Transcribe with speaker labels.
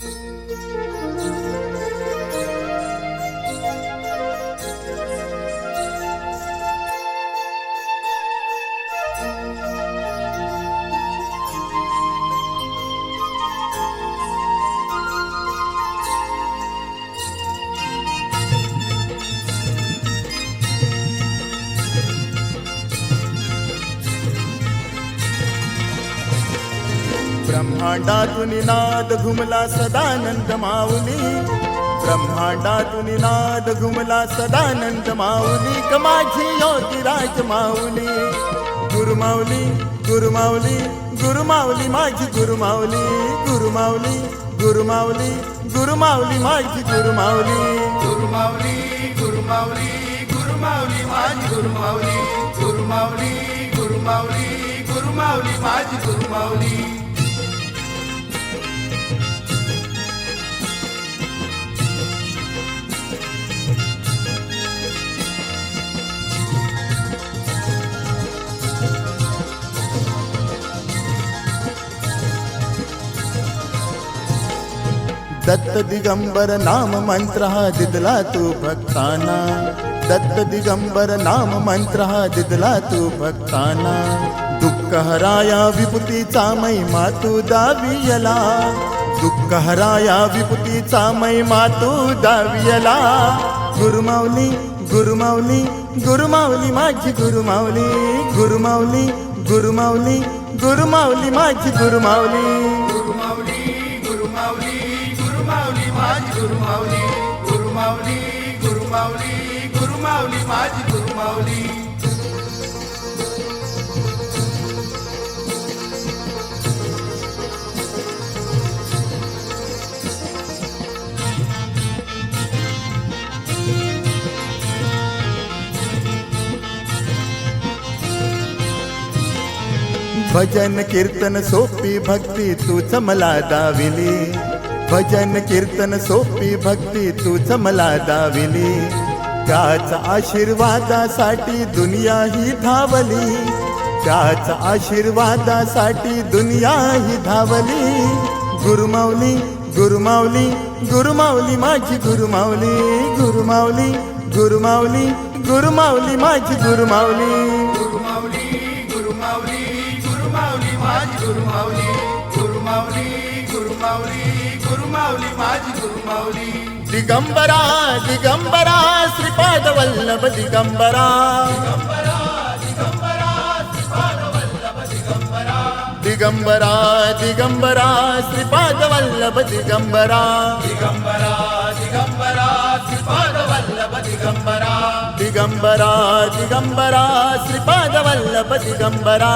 Speaker 1: Thank you. ब्रह्मांडातून नाद घुमला सदानंद माऊली. ब्रह्मांडातून नाद घुमला सदानंद माऊली. कमाची योगिराज माऊली. गुरुमाऊली गुरुमाऊली गुरुमाऊली माझी गुरुमाऊली गुरुमाऊली गुरुमाऊली गुरुमाऊली माझी गुरुमाऊली
Speaker 2: गुरुमाऊली गुरुमाऊली गुरुमाऊली माझी गुरुमाऊली गुरुमाऊली गुरुमाऊली गुरुमाऊली माझी गुरुमाऊली
Speaker 1: दत्त दिगंबर नाम मंत्र हा दिदला तू भक्ताना. दत्त दिगंबर नाम मंत्र हा दिदला तू भक्ताना. दुःख हराया विभूतीचा महिमा तू दावियला. दुःख हराया विभूतीचा महिमा तू दावियला. गुरुमावली गुरुमावली गुरुमावली माझी गुरुमावली गुरुमावली गुरुमावली गुरुमावली माझी
Speaker 2: गुरुमावली गुरुमावली माझी गुरुमावली गुरुमावली गुरुमावली गुरुमावली माझी गुरुमावली
Speaker 1: भजन कीर्तन सोपी भक्ती तूच मला दाविली. भजन कीर्तन सोपी भक्ती तूच मला दाविली त्याच आशीर्वादासाठी दुनिया ही धावली. त्याच आशीर्वादासाठी दुनिया ही धावली. गुरुमावली गुरुमावली गुरुमावली माझी गुरुमावली गुरुमावली गुरुमावली गुरुमावली माझी गुरुमावली
Speaker 2: गुरुमावली गुरुमावली गुरुमावली माझी गुरुमावली गुरुमावली गुरुमावली गुरुमाऊली माझी गुरुमाऊली.
Speaker 1: दिगंबरा दिगंबरा श्रीपाद वल्लभ दिगंबरा. दिगंबरा दिगंबरा श्रीपाद वल्लभ दिगंबरा.
Speaker 2: दिगंबरा दिगंबरा श्रीपाद वल्लभ दिगंबरा.
Speaker 1: दिगंबरा दिगंबरा श्रीपाद वल्लभ दिगंबरा.
Speaker 2: दिगंबरा दिगंबरा श्रीपाद वल्लभ दिगंबरा